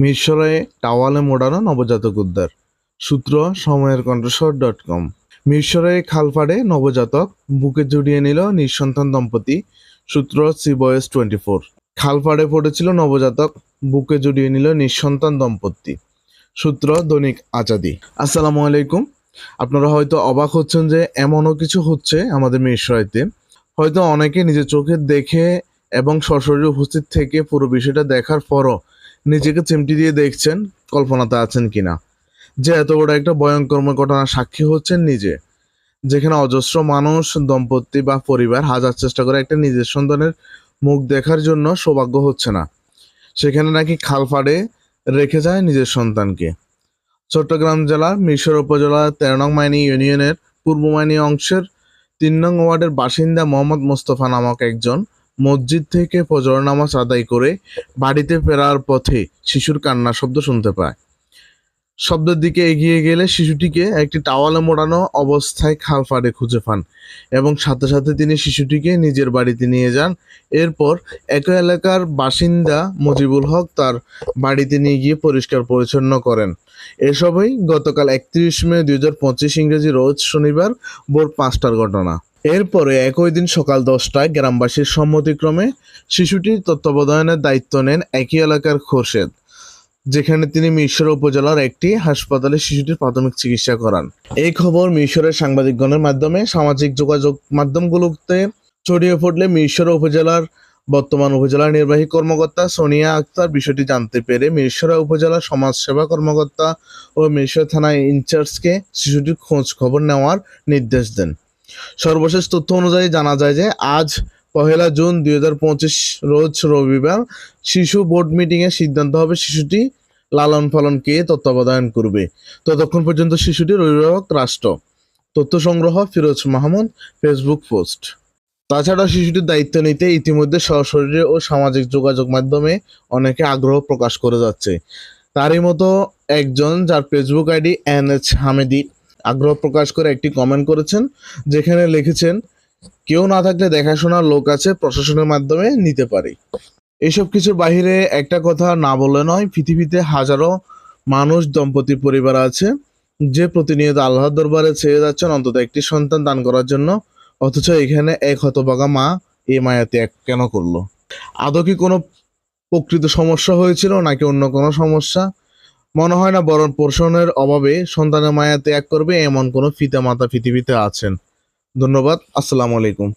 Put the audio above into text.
মিরসরাইয়ে টাওয়ালে মোড়ানো নবজাতক উদ্ধার। সূত্র সময়ের কণ্ঠস্বর ডট কম। মিরসরাইয়ে খালপাড়ে নবজাতক বুকে জড়িয়ে নিল নিঃসন্তান দম্পতি, সূত্র সি বয়েস টোয়েন্টি ফোর খালপাড়ে পড়েছিল নবজাতক, বুকে জড়িয়ে নিল নিঃসন্তান দম্পতি, সূত্র দৈনিক আজাদি। আসসালামু আলাইকুম। আপনারা হয়তো অবাক হচ্ছেন যে এমনও কিছু হচ্ছে আমাদের মিরসরাইতে। হয়তো অনেকে নিজের চোখে দেখে এবং সশরীরে উপস্থিত থেকে পুরো বিষয়টা দেখার পরও নিজেকে চিমটি দিয়ে দেখছেন কল্পনাতে আছেন কিনা। যে এত বড় একটা ভয়ঙ্কর ঘটনার সাক্ষী হচ্ছেন নিজে। যেখানে অজস্র মানুষ, দম্পতি বা পরিবার হাজার চেষ্টা করে একটা নিজের সন্তানের মুখ দেখার জন্য সৌভাগ্য হচ্ছে না। সেখানে নাকি খালফাড়ে রেখে যায় নিজের সন্তানকে। চট্টগ্রাম জেলার মিশর উপজেলার তেরো নং মাইনি ইউনিয়নের পূর্ব মাইনি অংশের তিন নং ওয়ার্ডের বাসিন্দা মোহাম্মদ মোস্তফা নামক একজন মসজিদ থেকে ফজর নামাজ আদায় করে বাড়িতে ফেরার পথে শিশুর কান্নার শব্দ শুনতে পায়। শব্দের দিকে এগিয়ে গেলে শিশুটিকে একটি টাওয়ালে মোড়ানো অবস্থায় খাল ফাড়ে খুঁজে পান এবং সাথে সাথে তিনি শিশুটিকে নিজের বাড়িতে নিয়ে যান। এরপর একই এলাকার বাসিন্দা মুজিবুল হক তার বাড়িতে নিয়ে গিয়ে পরিষ্কার পরিচ্ছন্ন করেন। এসবই গতকাল একত্রিশ মে দুই হাজার পঁচিশ ইংরেজি রোজ শনিবার ভোর পাঁচটার ঘটনা। এরপরে একই দিন সকাল দশটায় গ্রামবাসীর সম্মতিক্রমে শিশুটির তত্ত্বাবধানের দায়িত্ব নেন একই এলাকার খোরশেদ, যেখানে তিনি মিশর উপজেলার একটি হাসপাতালে শিশুটির প্রাথমিক চিকিৎসা করান। এই খবর মিশরের সাংবাদিকগণের মাধ্যমে সামাজিক যোগাযোগ মাধ্যমগুলোতে ছড়িয়ে পড়লে মিশর উপজেলার বর্তমান উপজেলা নির্বাহী কর্মকর্তা সোনিয়া আক্তার বিষয়টি জানতে পেরে মিরসরা উপজেলা সমাজ সেবা কর্মকর্তা ও মিরসর থানা ইনচার্জকে শিশুটির খোঁজ খবর নেওয়ার নির্দেশ দেন। সর্বশেষ তথ্য অনুযায়ী জানা যায় যে আজ পহেলা জুন দুই হাজার পঁচিশ রোজ রবিবার শিশু বোর্ড মিটিংয়ে সিদ্ধান্ত হবে শিশুটি লালন পালন কে তত্ত্বাবধান করবে। ততক্ষণ পর্যন্ত শিশুটির অভিভাবক রাষ্ট্র। তথ্য সংগ্রহ ফিরোজ মাহমুদ, ফেসবুক পোস্ট। তাছাড়া শিশুটির দায়িত্ব নিতে ইতিমধ্যে সশরীরে ও সামাজিক যোগাযোগ মাধ্যমে অনেকে আগ্রহ প্রকাশ করে যাচ্ছে। তারই মতো একজন, যার Facebook ID N H Hamedi আগ্রহ প্রকাশ করে একটি কমেন্ট করেছেন, যেখানে লিখেছেন, কেউ না থাকলে দেখাশোনার লোক আছে, প্রশাসনের মাধ্যমে নিতে পারি। এসব কিছুর বাহিরে একটা কথা না বলে নয়, পৃথিবীতে হাজারো মানুষ দম্পতি পরিবার আছে, যে প্রতিনিয়ত আল্লাহর দরবারে ছেড়ে যাচ্ছেন, অন্তত একটি সন্তান দান করার জন্য, অথচ এখানে এক হতবাগা মা এই মায়া ত্যাগ কেন করল? আদৌ কি কোনো প্রকৃত সমস্যা হয়েছিল, নাকি অন্য কোনো সমস্যা? মনে হয় না বরণ পোষণের অভাবে সন্তানের মায়া ত্যাগ করবে এমন কোনো ফিতা মাতা পৃথিবীতে আছেন। ধন্যবাদ, আসসালামু আলাইকুম।